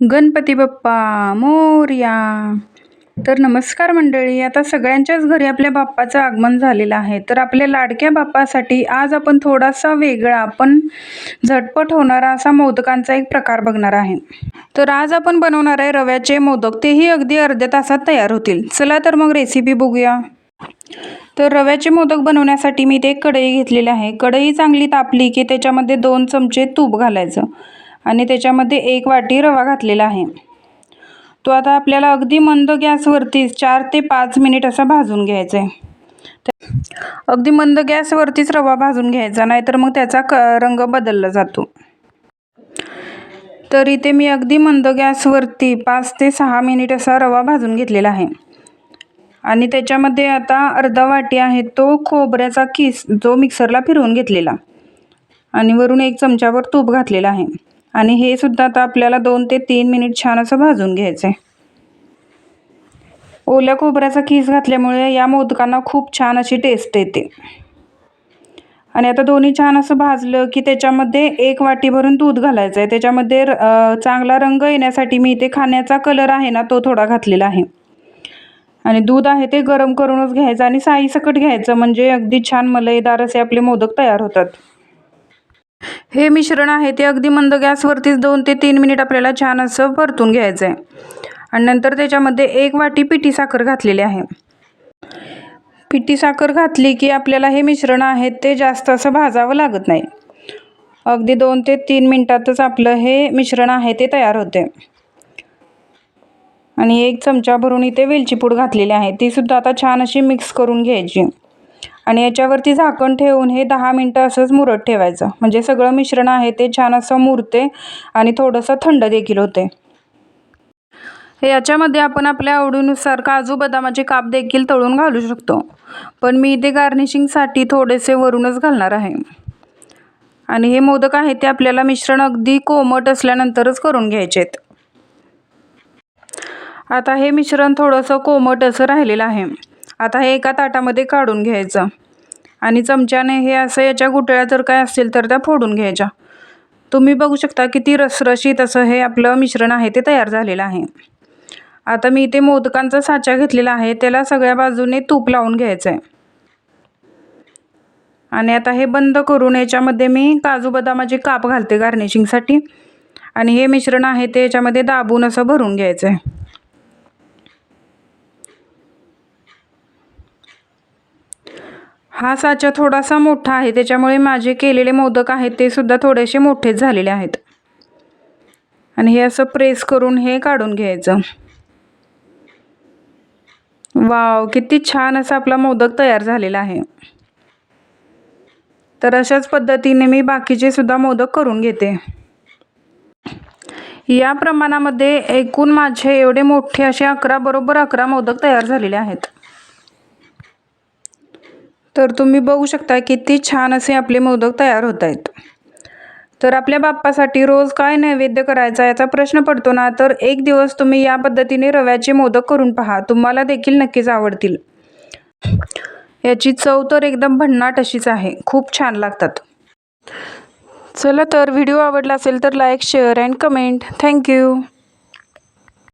गणपती बाप्पा मोरया. तर नमस्कार मंडळी आता सगळ्यांच्याच घरी आपल्या बाप्पाचं आगमन झालेलं आहे. तर आपल्या लाडक्या बाप्पासाठी आज आपण थोडासा वेगळा पण झटपट होणारा असा मोदकांचा एक प्रकार बघणार आहे. तर आज आपण बनवणार आहे रव्याचे मोदक. तेही अगदी अर्ध्या तासात तयार होतील. चला तर मग रेसिपी बघूया. तर रव्याचे मोदक बनवण्यासाठी मी ते एक कढई घेतलेली आहे. कढई चांगली तापली की त्याच्यामध्ये दोन चमचे तूप घालायचं. आणि त्याच्यामध्ये एक वाटी रवा घातलेला आहे. तो आता आपल्याला अगदी मंद गॅसवरतीच चार ते पाच मिनिट असा भाजून घ्यायचा आहे. अगदी मंद गॅसवरतीच रवा भाजून घ्यायचा नाहीतर मग त्याचा क रंग बदलला जातो. तर इथे मी अगदी मंद गॅसवरती पाच ते सहा मिनिट असा रवा भाजून घेतलेला आहे. आणि त्याच्यामध्ये आता अर्धा वाटी आहे तो खोबऱ्याचा किस जो मिक्सरला फिरवून घेतलेला. आणि वरून एक चमच्यावर तूप घातलेला आहे. आणि हे सुद्धा आता आपल्याला दोन ते तीन मिनिट छान असं भाजून घ्यायचं आहे ओल्या खोबऱ्याचा खीस घातल्यामुळे या मोदकांना खूप छान अशी टेस्ट येते. आणि आता दोन्ही छान असं भाजलं की त्याच्यामध्ये एक वाटी भरून दूध घालायचं आहे त्याच्यामध्ये चांगला रंग येण्यासाठी मी इथे खाण्याचा कलर आहे ना तो थोडा घातलेला आहे. आणि दूध आहे ते गरम करूनच घ्यायचं आणि साईसकट घ्यायचं. म्हणजे अगदी छान मलईदार असे आपले मोदक तयार होतात. हे मिश्रण आहे ते अगदी मंद गॅसवरतीच दोन ते तीन मिनिट आपल्याला छान असं परतून घ्यायचं आहे आणि नंतर त्याच्यामध्ये एक वाटी पिठी साखर घातलेली आहे. पिठी साखर घातली की आपल्याला हे मिश्रण आहे ते जास्त असं भाजावं लागत नाही. अगदी दोन ते तीन मिनटातच आपलं हे मिश्रण आहे ते तयार होते. आणि एक चमचा भरून इथे वेलची पूड घातलेली आहे तीसुद्धा आता छान अशी मिक्स करून घ्यायची. आणि याच्यावरती झाकण ठेवून हे दहा मिनटं असंच मुरत ठेवायचं. म्हणजे सगळं मिश्रण आहे ते छान असं मुरते आणि थोडंसं थंड देखील होते. याच्यामध्ये आपण आपल्या आवडीनुसार काजू बदामाचे काप देखील तळून घालू शकतो. पण मी इथे गार्निशिंगसाठी थोडेसे वरूनच घालणार आहे. आणि हे मोदक आहे ते आपल्याला मिश्रण अगदी कोमट असल्यानंतरच करून घ्यायचे आहेत आता हे मिश्रण थोडंसं कोमट असं राहिलेलं आहे. आता हे एका ताटामध्ये काढून घ्यायचं. आणि चमच्याने हे असं याच्या गुटळ्या जर काय असतील तर त्या फोडून घ्यायच्या. तुम्ही बघू शकता किती रसरशीत असं हे आपलं मिश्रण आहे ते तयार झालेलं आहे. आता मी इथे मोदकांचा साचा घेतलेला आहे त्याला सगळ्या बाजूने तूप लावून घ्यायचं आहे आणि आता हे बंद करून याच्यामध्ये मी काजू बदामाचे काप घालते गार्निशिंगसाठी आणि हे मिश्रण आहे ते याच्यामध्ये दाबून असं भरून घ्यायचं आहे हा साचा थोडासा मोठा आहे त्याच्यामुळे माझे केलेले मोदक आहेत ते सुद्धा थोडेसे मोठेच झालेले आहेत. आणि हे असं प्रेस करून हे काढून घ्यायचं. वाव किती छान असा आपला मोदक तयार झालेला आहे. तर अशाच पद्धतीने मी बाकीचे सुद्धा मोदक करून घेते. या प्रमाणामध्ये एकूण माझे एवढे मोठे असे अकरा बरोबर अकरा मोदक तयार झालेले आहेत. तर तुम्ही बघू शकता किती छान असे आपले मोदक तयार होत आहेत. तर आपल्या बाप्पासाठी रोज काय नैवेद्य करायचा याचा प्रश्न पडतो ना तर एक दिवस तुम्ही या पद्धतीने रव्याचे मोदक करून पहा. तुम्हाला देखील नक्कीच आवडतील. याची चव तर एकदम भन्नाट अशीच आहे. खूप छान लागतात. चला तर व्हिडिओ आवडला असेल तर like share and comment. Thank you